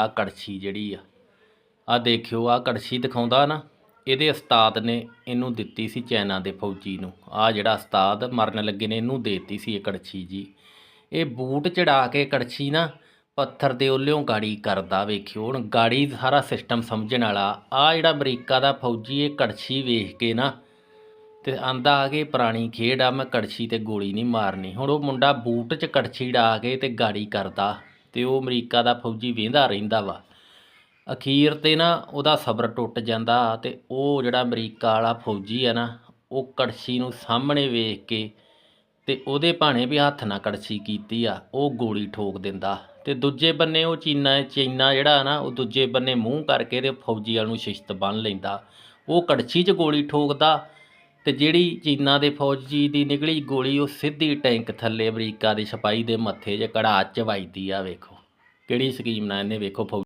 ਆ ਕੜਛੀ ਜਿਹੜੀ ਆ। ਆ ਦੇਖਿਓ, ਆ ਕੜਛੀ ਦਿਖਾਉਂਦਾ ਨਾ, ਇਹਦੇ ਉਸਤਾਦ ਨੇ ਇਹਨੂੰ ਦਿੱਤੀ ਸੀ ਚਾਈਨਾ ਦੇ ਫੌਜੀ ਨੂੰ। ਆ ਜਿਹੜਾ ਉਸਤਾਦ ਮਰਨ ਲੱਗੇ ਨੇ, ਇਹਨੂੰ ਦੇਤੀ ਸੀ ਇਹ ਕੜਛੀ ਜੀ। ਇਹ ਬੂਟ ਚੜਾ ਕੇ ਕੜਛੀ ਨਾ ਪੱਥਰ ਦੇ ਉੱਲਿਓਂ ਗਾੜੀ ਕਰਦਾ ਵੇਖਿਓ। ਹੁਣ ਗਾੜੀ ਸਾਰਾ ਸਿਸਟਮ ਸਮਝਣ ਵਾਲਾ, ਆ ਜਿਹੜਾ ਅਮਰੀਕਾ ਦਾ ਫੌਜੀ ਇਹ ਕੜਛੀ ਵੇਖ ਕੇ ਨਾ, ਤੇ ਆਂਦਾ ਆ ਕਿ ਪੁਰਾਣੀ ਖੇਡ ਆ, ਮੈਂ ਕੜਛੀ ਤੇ ਗੋਲੀ ਨਹੀਂ ਮਾਰਨੀ। ਹੁਣ ਉਹ ਮੁੰਡਾ ਬੂਟ 'ਚ ਕੜਛੀ ਡਾ ਕੇ ਤੇ ਗਾੜੀ ਕਰਦਾ। ਤੇ ਉਹ ਅਮਰੀਕਾ ਦਾ ਫੌਜੀ ਵੇਂਦਾ ਰਹਿੰਦਾ ਵਾ। ਅਖੀਰ ਤੇ ਨਾ ਉਹਦਾ ਸਬਰ ਟੁੱਟ ਜਾਂਦਾ ਤੇ ਉਹ ਜਿਹੜਾ ਅਮਰੀਕਾ ਵਾਲਾ ਫੌਜੀ ਆ ਨਾ, ਉਹ ਕੜਛੀ ਨੂੰ ਸਾਹਮਣੇ ਵੇਖ ਕੇ ਤੇ ਉਹਦੇ ਭਾਣੇ ਵੀ ਹੱਥ ਨਾਲ ਕੜਛੀ ਕੀਤੀ ਆ, ਉਹ ਗੋਲੀ ਠੋਕ ਦਿੰਦਾ। ਤੇ ਦੂਜੇ ਬੰਨੇ ਉਹ ਚੀਨਾ ਚੀਨਾ ਜਿਹੜਾ ਨਾ, ਉਹ ਦੂਜੇ ਬੰਨੇ ਮੂੰਹ ਕਰਕੇ ਤੇ ਫੌਜੀ ਵਾਲ ਨੂੰ ਸ਼ਿਸ਼ਤ ਬੰਨ ਲੈਂਦਾ। ਉਹ ਕੜਛੀ 'ਚ ਗੋਲੀ ਠੋਕਦਾ ਤੇ ਜਿਹੜੀ ਚੀਨਾ ਦੇ ਫੌਜੀ ਦੀ ਨਿਕਲੀ ਗੋਲੀ ਉਹ ਸਿੱਧੀ ਟੈਂਕ ਥੱਲੇ ਅਮਰੀਕਾ ਦੇ ਸਿਪਾਹੀ ਦੇ ਮੱਥੇ 'ਚ ਕੜਾ 'ਚ ਵੱਜਦੀ ਆ, ਵੇਖੋ। ਕਿਹੜੀ ਸਕੀਮ ਨਾਲ ਇਹਨੇ ਵੇਖੋ ਫੌਜੀ